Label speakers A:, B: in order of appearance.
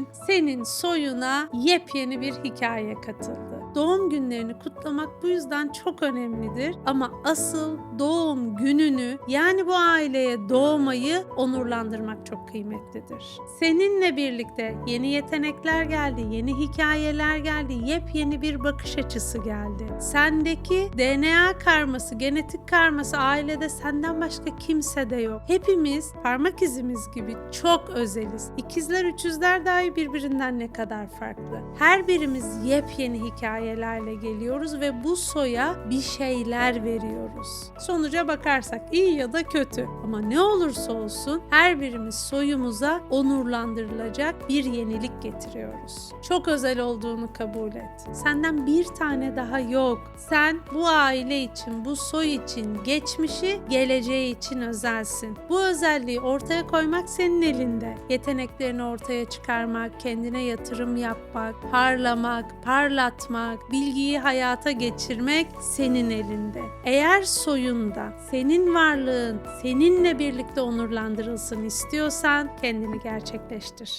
A: bugün senin soyuna yepyeni bir hikaye katıldı. Doğum günlerini kutlamak bu yüzden çok önemlidir ama asıl doğum gününü yani bu aileye doğmayı onurlandırmak çok kıymetlidir. Seninle birlikte yeni yetenekler geldi, yeni hikayeler geldi, yepyeni bir bakış açısı geldi. Sendeki DNA karması, genetik karması ailede senden başka kimse de yok. Hepimiz parmak izimiz gibi çok özeliz. İkizler, üçüzler dahi birbirinden ne kadar farklı. Her birimiz yepyeni hikayelerle geliyoruz ve bu soya bir şeyler veriyoruz. Sonuca bakarsak iyi ya da kötü ama ne olursa olsun her birimiz soyumuza onurlandırılacak bir yenilik getiriyoruz. Çok özel olduğunu kabul et. Senden bir tane daha yok. Sen bu aile için, bu soy için, geçmişi, geleceği için özelsin. Bu özelliği ortaya koymak senin elinde. Yeteneklerini ortaya çıkarmak, kendine yatırım yapmak, parlamak, parlatmak, bilgiyi hayata geçirmek senin elinde. Eğer soyunda senin varlığın seninle birlikte onurlandırılsın istiyorsan kendini gerçekleştir.